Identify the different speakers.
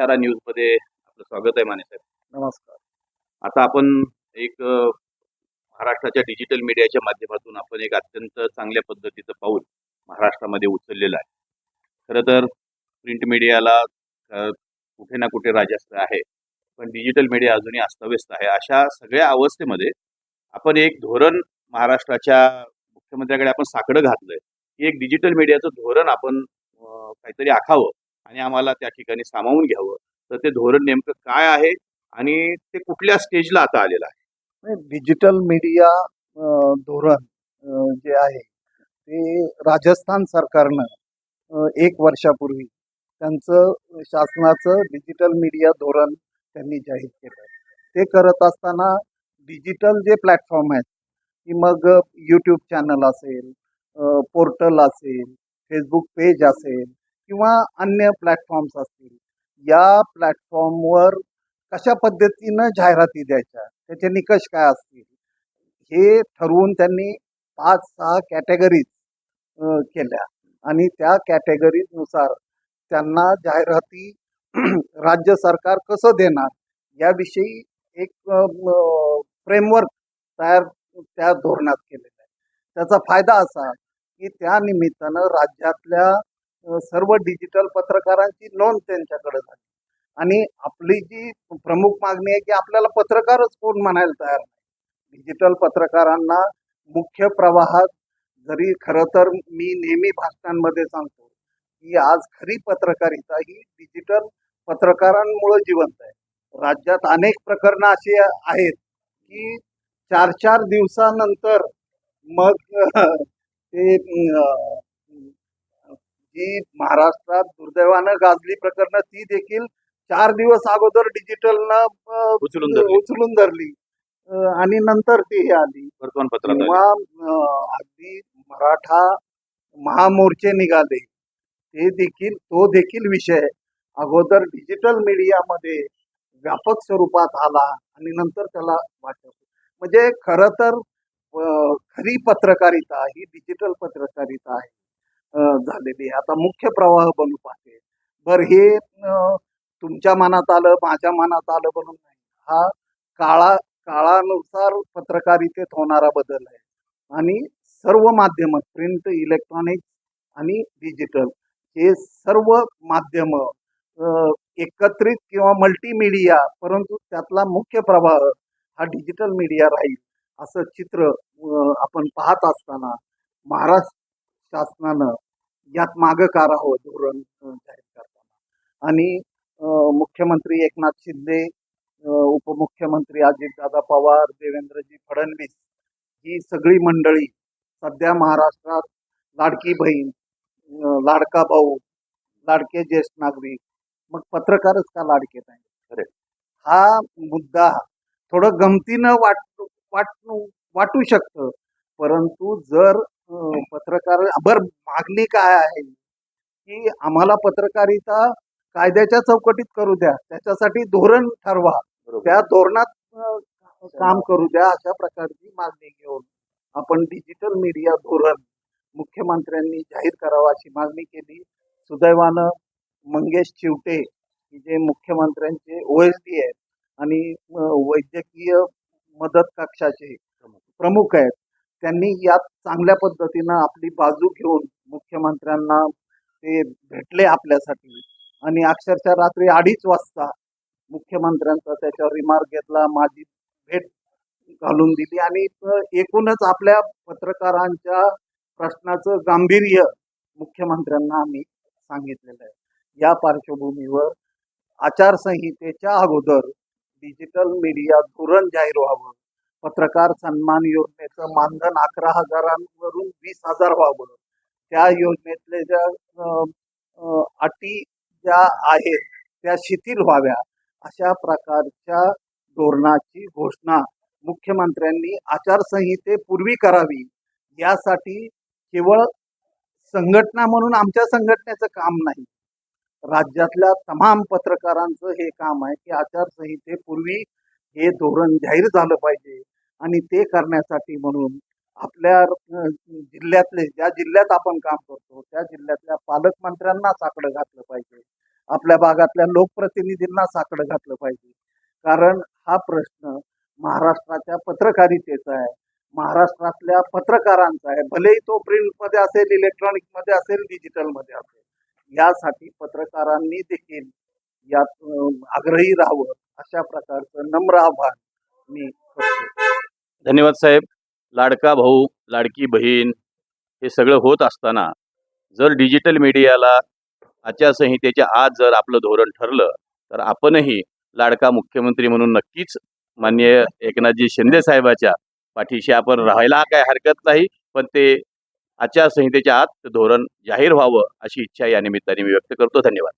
Speaker 1: इशारा न्यूजमध्ये आपलं स्वागत आहे माने साहेब.
Speaker 2: नमस्कार.
Speaker 1: आता आपण एक महाराष्ट्राच्या डिजिटल मीडियाच्या माध्यमातून आपण एक अत्यंत चांगल्या पद्धतीचं पाऊल महाराष्ट्रामध्ये उचललेलं आहे. खरं तर प्रिंट मीडियाला कुठे ना कुठे राजास्त्र आहे पण डिजिटल मीडिया अजूनही अस्तव्यस्त आहे. अशा सगळ्या अवस्थेमध्ये आपण एक धोरण महाराष्ट्राच्या मुख्यमंत्र्याकडे आपण साकडं घातलंय. की एक डिजिटल मीडियाचं धोरण आपण काहीतरी आखावं आणि आम्हाला त्या ठिकाणी सामावून घ्यावं. तर ते धोरण नेमकं काय आहे आणि ते कुठल्या स्टेजला आता आलेलं आहे?
Speaker 2: डिजिटल मीडिया धोरण जे आहे ते राजस्थान सरकारनं एक वर्षापूर्वी त्यांचं शासनाचं डिजिटल मीडिया धोरण त्यांनी जाहीर केलं. ते करत असताना डिजिटल जे प्लॅटफॉर्म आहेत की मग यूट्यूब चॅनल असेल पोर्टल असेल फेसबुक पेज असेल किंवा अन्य प्लॅटफॉर्म्स असतील या प्लॅटफॉर्मवर कशा पद्धतीनं जाहिराती द्यायच्या त्याचे निकष काय असतील हे ठरवून त्यांनी पाच सहा कॅटेगरीज केल्या. आणि त्या कॅटेगरीजनुसार त्यांना जाहिराती राज्य सरकार कसं देणार याविषयी एक फ्रेमवर्क तयार त्या धोरणात केलेलं आहे. त्याचा फायदा असा की त्या निमित्तानं राज्यातल्या सर्व डिजिटल पत्रकारांची नोंद त्यांच्याकडे झाली. आणि आपली जी प्रमुख मागणी आहे की आपल्याला पत्रकारच कोण म्हणायला तयार नाही. डिजिटल पत्रकारांना मुख्य प्रवाहात जरी खरं तर मी नेहमी भाषणांमध्ये सांगतो की आज खरी पत्रकारिता ही डिजिटल पत्रकारांमुळे जिवंत आहे. राज्यात अनेक प्रकरणं अशी आहेत की चार चार दिवसानंतर मग ते जी महाराष्ट्रात दुर्दैवानं गाजली प्रकरणं ती देखील चार दिवस अगोदर डिजिटलनं अं,
Speaker 1: उचलून धरली.
Speaker 2: उचलून धरली. आणि नंतर ती ही आली. किंवा अगदी मराठा महामोर्चे निघाले. ते देखील तो देखील विषय अगोदर डिजिटल मीडियामध्ये व्यापक स्वरूपात आला आणि नंतर त्याला वाटप म्हणजे खरं तर खरी पत्रकारिता ही डिजिटल पत्रकारिता आहे. झालेली आहे. आता मुख्य प्रवाह बनू पाहते. बर हे तुमच्या मनात आलं माझ्या मनात आलं बनून नाही. हा काळा काळानुसार पत्रकारितेत होणारा बदल आहे. आणि सर्व माध्यम प्रिंट इलेक्ट्रॉनिक आणि डिजिटल हे सर्व माध्यम एकत्रित किंवा मल्टीमीडिया परंतु त्यातला मुख्य प्रवाह हा डिजिटल मीडिया राहील असं चित्र आपण पाहत असताना महाराष्ट्र शासनानं यात मागं का राहावं धोरण जाहीर करताना. आणि मुख्यमंत्री एकनाथ शिंदे उपमुख्यमंत्री अजितदादा पवार देवेंद्रजी फडणवीस ही सगळी मंडळी सध्या महाराष्ट्रात लाडकी बहीण लाडका भाऊ लाडके ज्येष्ठ नागरिक मग पत्रकारच का लाडके नाही. हा मुद्दा थोडं गमतीनं वाट वाटू वाटू शकतं. परंतु जर पत्रकार बर मागणी काय आहे? की आम्हाला पत्रकारिता कायद्याच्या चौकटीत करू द्या. त्याच्यासाठी धोरण ठरवा. त्या धोरणात काम करू द्या अशा प्रकारची मागणी घेऊन आपण डिजिटल मीडिया धोरण मुख्यमंत्र्यांनी जाहीर करावं अशी मागणी केली. सुदैवानं मंगेश चिवटे की जे मुख्यमंत्र्यांचे ओ एस डी आहेत आणि वैद्यकीय मदत कक्षाचे प्रमुख आहेत. त्यांनी यात चांगल्या पद्धतीनं आपली बाजू घेऊन मुख्यमंत्र्यांना ते भेटले आपल्यासाठी. आणि अक्षरशः रात्री अडीच वाजता मुख्यमंत्र्यांचा त्याच्यावर रिमार्क घेतला माझी भेट घालून दिली. आणि एकूणच आपल्या पत्रकारांच्या प्रश्नाचं गांभीर्य मुख्यमंत्र्यांना आम्ही सांगितलेलं आहे. या पार्श्वभूमीवर आचारसंहितेच्या अगोदर डिजिटल मीडिया धोरण जाहीर व्हावं. पत्रकार सन्मान योजनेचं मानधन अकरा हजारांवरून वीस हजार व्हावं. त्या योजनेतले ज्या अटी ज्या आहेत त्या शिथिल व्हाव्या. अशा प्रकारच्या धोरणाची घोषणा मुख्यमंत्र्यांनी आचारसंहितेपूर्वी करावी. यासाठी केवळ संघटना म्हणून आमच्या संघटनेचं काम नाही. राज्यातल्या तमाम पत्रकारांचं हे काम आहे की आचारसंहितेपूर्वी हे धोरण जाहीर झालं पाहिजे आणि ते करण्यासाठी म्हणून आपल्या जिल्ह्यातले ज्या जिल्ह्यात आपण काम करतो त्या जिल्ह्यातल्या पालकमंत्र्यांना साकडं घातलं पाहिजे. आपल्या भागातल्या लोकप्रतिनिधींना साकडं घातलं पाहिजे. कारण हा प्रश्न महाराष्ट्राच्या पत्रकारितेचा आहे. महाराष्ट्रातल्या पत्रकारांचा आहे. भलेही तो प्रिंटमध्ये असेल इलेक्ट्रॉनिकमध्ये असेल डिजिटलमध्ये असेल. यासाठी पत्रकारांनी देखील यात आग्रही राहावं. अशा प्रकारचं नम्र आभार मी करतो.
Speaker 1: धन्यवाद साहेब. लाडका भाऊ लाडकी बहीण हे सगळं होत असताना जर डिजिटल मीडियाला आचारसंहितेच्या आत जर आपलं धोरण ठरलं तर आपणही लाडका मुख्यमंत्री म्हणून नक्कीच मान्य एकनाथजी शिंदे साहेबाच्या पाठीशी आपण राहायला काय हरकत नाही पण ते आचारसंहितेच्या आत धोरण जाहीर व्हावं अशी इच्छा या निमित्ताने मी व्यक्त करतो. धन्यवाद.